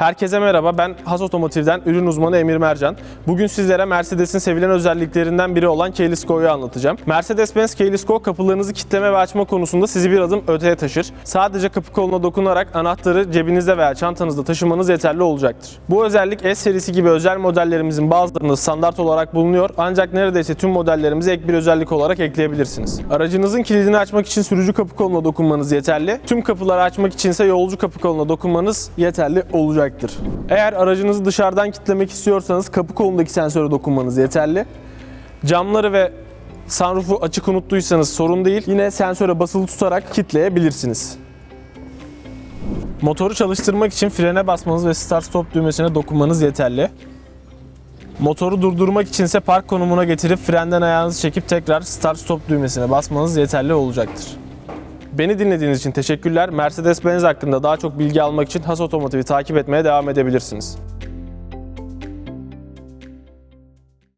Herkese merhaba, ben Has Otomotiv'den ürün uzmanı Emir Mercan. Bugün sizlere Mercedes'in sevilen özelliklerinden biri olan Keyless Go'yu anlatacağım. Mercedes-Benz Keyless Go kapılarınızı kilitleme ve açma konusunda sizi bir adım öteye taşır. Sadece kapı koluna dokunarak anahtarı cebinizde veya çantanızda taşımanız yeterli olacaktır. Bu özellik S serisi gibi özel modellerimizin bazılarında standart olarak bulunuyor ancak neredeyse tüm modellerimize ek bir özellik olarak ekleyebilirsiniz. Aracınızın kilidini açmak için sürücü kapı koluna dokunmanız yeterli. Tüm kapıları açmak içinse yolcu kapı koluna dokunmanız yeterli olacaktır. Eğer aracınızı dışarıdan kilitlemek istiyorsanız kapı kolundaki sensöre dokunmanız yeterli. Camları ve sunroof'u açık unuttuysanız sorun değil. Yine sensöre basılı tutarak kilitleyebilirsiniz. Motoru çalıştırmak için frene basmanız ve start stop düğmesine dokunmanız yeterli. Motoru durdurmak içinse park konumuna getirip frenden ayağınızı çekip tekrar start stop düğmesine basmanız yeterli olacaktır. Beni dinlediğiniz için teşekkürler. Mercedes-Benz hakkında daha çok bilgi almak için Has Otomotiv'i takip etmeye devam edebilirsiniz.